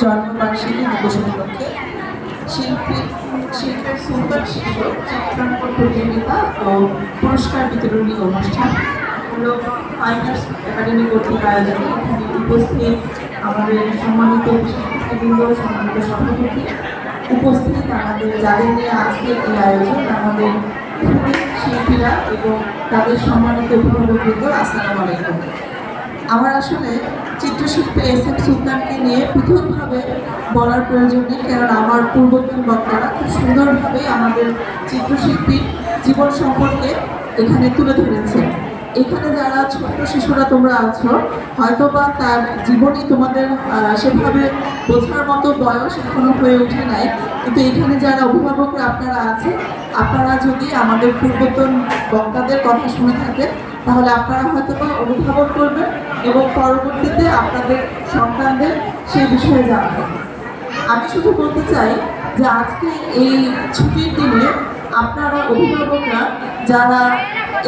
জন্মবার্ষিকী দিবস উপলক্ষে শিল্পী, শিল্পের সুন্দর শিশু চিত্রাঙ্কন প্রতিযোগিতা ও পুরস্কার বিতরণী অনুষ্ঠান হলো ফাইন আর্টস একাডেমি কর্তৃক আয়োজনে উপস্থিত আমাদের সম্মানিত শিক্ষাবৃন্দ সম্মানিত সভাপতি উপস্থিত আমাদের যাদের নিয়ে আজকে এই আয়োজন, আমাদের শিল্পীরা এবং তাদের সম্মানিত অভিভাবকবৃন্দ, আসসালামু আলাইকুম। আমার আসলে চিত্রশিল্পী এস এম সুলতানকে নিয়ে পৃথকভাবে বলার প্রয়োজন নেই কারণ আমার পূর্বতন বক্তারা খুব সুন্দরভাবে আমাদের চিত্রশিল্পীর জীবন সম্পর্কে এখানে তুলে ধরেছে এখানে যারা ছোট্ট শিশুরা তোমরা আছো, হয়তোবা তার জীবনই তোমাদের সেভাবে বোঝার মতো বয়স এখনও হয়ে ওঠে নাই। কিন্তু এখানে যারা অভিভাবকরা আপনারা আছে আপনারা যদি আমাদের পূর্বতন বক্তাদের কথা শুনে থাকেন, তাহলে আপনারা হয়তো বা অভিভাবক করবেন এবং পরবর্তীতে আপনাদের সন্তানদের সেই বিষয়ে জানাবেন। আমি শুধু বলতে চাই যে আজকে এই ছুটির দিনে আপনারা অভিভাবকরা যারা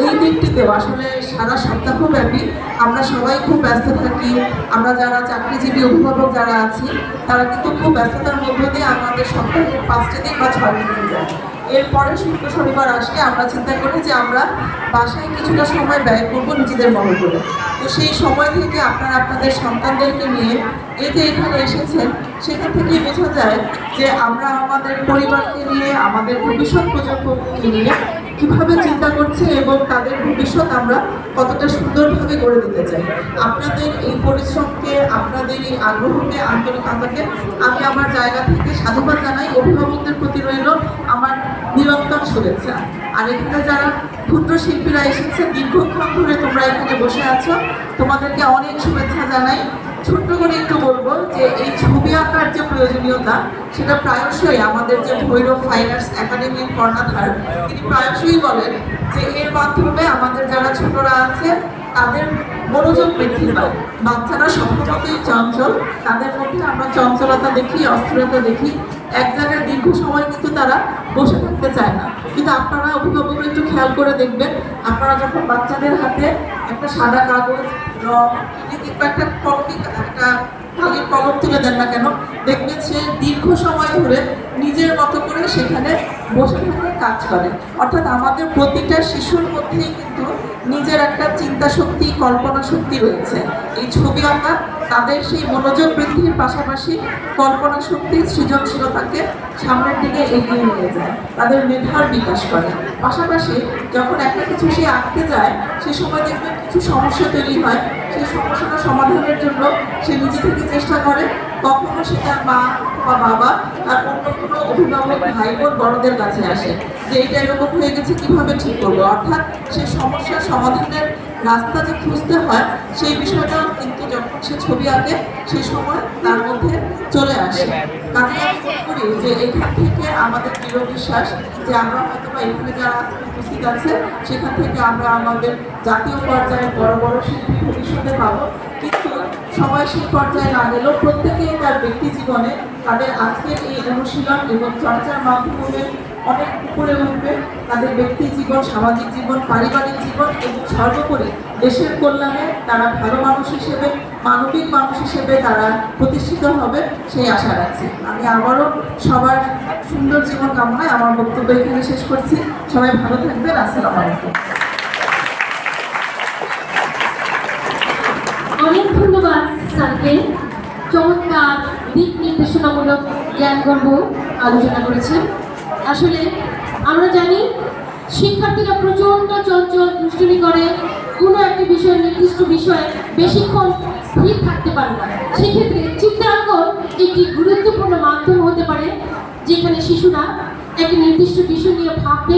এই দিকটিতে আসলে সারা সপ্তাহব্যাপী আমরা সবাই খুব ব্যস্ত থাকি। আমরা যারা চাকরিজীবী অভিভাবক যারা আছি, তারা কিন্তু খুব ব্যস্ততার মধ্য দিয়ে আমাদের সপ্তাহে পাঁচটা দিন বা ছয়টা দিন যায়। এরপরে শুক্র, শনিবার আসলে আমরা চিন্তা করি যে আমরা বাসায় কিছুটা সময় ব্যয় করব নিজেদের মনে করে। তো সেই সময় থেকে আপনারা আপনাদের সন্তানদেরকে নিয়ে এই যে এখানে এসেছেন, সেখান থেকেই বোঝা যায় যে আমরা আমাদের পরিবারকে নিয়ে, আমাদের ভবিষ্যৎ প্রজন্মকে নিয়ে কীভাবে চিন্তা করছে এবং তাদের ভবিষ্যৎ আমরা কতটা সুন্দরভাবে গড়ে দিতে চাই? আপনাদের এই পরিশ্রমকে, আপনাদের এই আগ্রহকে, আন্তরিকতাকে আমি আমার জায়গা থেকে সাধুবাদ জানাই। অভিভাবকদের প্রতি রইল আমার নিরন্তর শুভেচ্ছা। আর এখানে যারা ক্ষুদ্র শিল্পীরা এসেছে, দীর্ঘক্ষণ ধরে তোমরা এখানে বসে আছো, তোমাদেরকে অনেক শুভেচ্ছা জানাই। ছোট্ট করে একটু বলব যে এই আঁকার যে প্রয়োজনীয়তা, সেটা প্রায়শই আমাদের যে ভৈরব ফাইন আর্টস একাডেমির কর্ণাধার, তিনি প্রায়শই বলেন যে এর মাধ্যমে আমাদের যারা ছোটরা আছে, তাদের মনোযোগ বৃদ্ধি পায় বাচ্চারা স্বভাবতই চঞ্চল, তাদের মধ্যে আমরা চঞ্চলতা দেখি, অস্থিরতা দেখি। এক জায়গায় দীর্ঘ সময় কিন্তু তারা বসে থাকতে চায় না। কিন্তু আপনারা অভিভাবকরা একটু খেয়াল করে দেখবেন, আপনারা যখন বাচ্চাদের হাতে একটা সাদা কাগজ, রং, কিংবা একটা কলমি একটা কালির কবর তুলে দেন না কেন? দেখবেন সে দীর্ঘ সময় ধরে নিজের মতো করে সেখানে বসে থেকে কাজ করে। অর্থাৎ আমাদের প্রতিটা শিশুর মধ্যেই কিন্তু নিজের একটা চিন্তা শক্তি কল্পনা শক্তি রয়েছে। এই ছবি আঁকা তাদের সেই মনোযোগ বৃদ্ধির পাশাপাশি কল্পনা শক্তি সৃজনশীলতাকে সামনের দিকে এগিয়ে নিয়ে যায়। তাদের মেধার বিকাশ করে। পাশাপাশি যখন একটা কিছু সে আঁকতে যায়, সে সময় দেখবেন কিছু সমস্যা তৈরি হয়। সেই সমস্যাটা সমাধানের জন্য সে নিজে থেকে চেষ্টা করে। কখনো সে তার মা বা বাবা, তার অন্য কোনো অভিভাবক, ভাই বোন, বড়দের কাছে আসে যে এটা এরকম হয়ে গেছে, কীভাবে ঠিক করব? অর্থাৎ সেই সমস্যার সমাধানের রাস্তা যে খুঁজতে হয়, সেই বিষয়টাও কিন্তু যখন সে ছবি আঁকে, সেই সময় তার মধ্যে চলে আসে। কাজে আমি করি যে এখান থেকে আমাদের দৃঢ় বিশ্বাস যে আমরা হয়তো বা এখানে যারা উপস্থিত আছে, সেখান থেকে আমরা আমাদের জাতীয় পর্যায়ে বড় বড় শিল্পী ভবিষ্যতে পাবো। কিন্তু সময় সেই পর্যায়ে না গেলেও প্রত্যেকেই তার ব্যক্তি জীবনে তাদের আজকের এই অনুশীলন এবং চর্চার মাধ্যমে অনেক উপরে উঠবে। তাদের ব্যক্তি জীবন, সামাজিক জীবন, পারিবারিক জীবন এবং সর্বোপরি দেশের কল্যাণে তারা ভালো মানুষ হিসেবে, মানবিক মানুষ হিসেবে তারা প্রতিষ্ঠিত হবে সেই আশা রাখছি। আমি আবারও সবার সুন্দর জীবন কামনায় আমার বক্তব্য এখানে শেষ করছি। সবাই ভালো থাকবেন। আসসালামু আলাইকুম। অনেক ধন্যবাদ, স্যারকে। চমৎকার দিক নির্দেশনামূলক জ্ঞানগর্ভ আলোচনা করেছেন। আসলে আমরা জানি, শিক্ষার্থীরা প্রচণ্ড চঞ্চল দুষ্টুমি করে, কোনো একটা বিষয়, নির্দিষ্ট বিষয়ে বেশিক্ষণ স্থির থাকতে পারে না। সেক্ষেত্রে চিত্রাঙ্কন একটি গুরুত্বপূর্ণ মাধ্যম হতে পারে, যেখানে শিশুরা একটি নির্দিষ্ট বিষয় নিয়ে ভাববে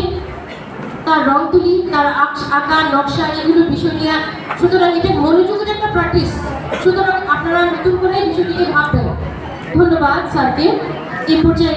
তার রং তুলি, তার আঁক- নকশা, এগুলো বিষয় নিয়ে সুতরাং এটা মনোযোগের একটা প্র্যাকটিস সুতরাং আপনারা নতুন করে বিষয়টিকে ভাববেন। ধন্যবাদ স্যারকে। এই পর্যায়ে